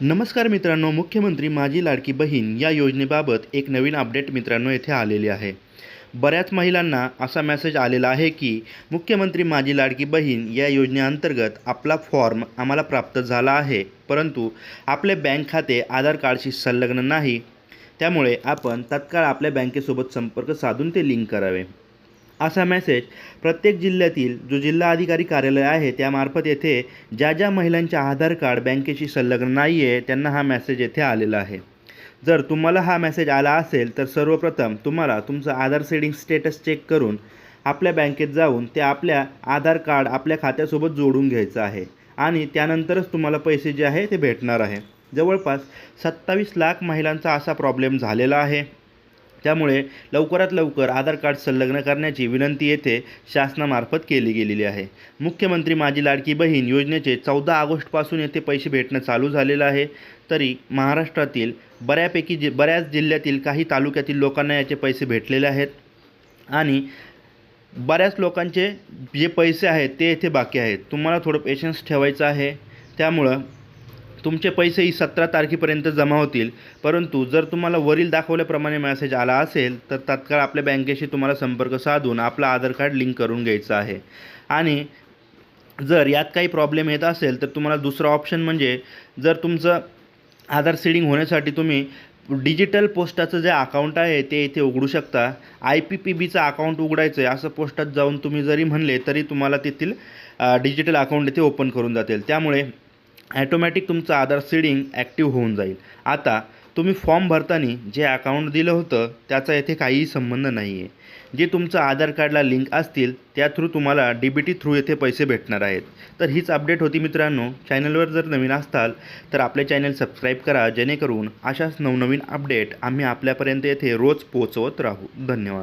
नमस्कार मित्रांनो मुख्यमंत्री माझी लाडकी बहीण या योजनेबाबत एक नवीन अपडेट मित्रांनो येथे आलेली आहे. बऱ्याच महिलांना असा मेसेज आलेला आहे की मुख्यमंत्री माझी लाडकी बहीण या योजनेअंतर्गत आपला फॉर्म आम्हाला प्राप्त झाला आहे परंतु आपले बँक खाते आधार कार्डशी संलग्न नाही. त्यामुळे आपण तत्काळ आपल्या बँकेसोबत संपर्क साधून ते लिंक करावे. असा मेसेज प्रत्येक जिल्ह्यातील जो जिल्हा अधिकारी कार्यालय आहे त्यामार्फत येथे ज्या ज्या महिलांचे आधार कार्ड बँकेशी संलग्न नाही आहे त्यांना हा मेसेज येथे आलेला आहे. जर तुम्हाला हा मेसेज आला असेल तर सर्वप्रथम तुम्हाला तुमचं आधार सेडिंग स्टेटस चेक करून आपल्या बँकेत जाऊन ते आपल्या आधार कार्ड आपल्या खात्यासोबत जोडून घ्यायचं आहे. आणि त्यानंतरच तुम्हाला पैसे जे आहे ते भेटणार आहे. जवळपास सत्तावीस लाख महिलांचा असा प्रॉब्लेम झालेला आहे. त्यामुळे लवकरात लवकर आधार कार्ड संलग्न करण्याची विनंती येथे शासनामार्फत केली गेलेली आहे. मुख्यमंत्री माझी लाडकी बहीण योजनेचे चौदा ऑगस्टपासून येथे पैसे भेटणं चालू झालेलं आहे. तरी महाराष्ट्रातील बऱ्यापैकी जि बऱ्याच जिल्ह्यातील काही तालुक्यातील लोकांना याचे पैसे भेटलेले आहेत. आणि बऱ्याच लोकांचे जे पैसे आहेत ते येथे बाकी आहेत. तुम्हाला थोडं पेशन्स ठेवायचं आहे. त्यामुळं तुमचे पैसेही सतरा तारखेपर्यंत जमा होतील. परंतु जर तुम्हाला वरील दाखवल्याप्रमाणे मेसेज आला असेल तर तात्काळ आपल्या बँकेशी तुम्हाला संपर्क साधून आपलं आधार कार्ड लिंक करून घ्यायचं आहे. आणि जर यात काही प्रॉब्लेम येत असेल तर तुम्हाला दुसरा ऑप्शन म्हणजे जर तुमचं आधार सीडिंग होण्यासाठी तुम्ही डिजिटल पोस्टाचं जे अकाउंट आहे ते इथे उघडू शकता. आय पी पी बीचं अकाउंट उघडायचं आहे. असं पोस्टात जाऊन तुम्ही जरी म्हणले तरी तुम्हाला तेथील डिजिटल अकाउंट इथे ओपन करून जातील. त्यामुळे ॲटोमॅटिक तुमचं आधार सीडिंग ॲक्टिव्ह होऊन जाईल. आता तुम्ही फॉर्म भरताना जे अकाउंट दिलं होतं त्याचा येथे काहीही संबंध नाही आहे जे तुमचं आधार कार्डला लिंक असतील त्या थ्रू तुम्हाला डी बी टी थ्रू येथे पैसे भेटणार आहेत. तर हीच अपडेट होती मित्रांनो. चॅनलवर जर नवीन असताल तर आपले चॅनल सबस्क्राईब करा जेणेकरून अशाच नवनवीन अपडेट आम्ही आपल्यापर्यंत येथे रोज पोहोचवत राहू. धन्यवाद.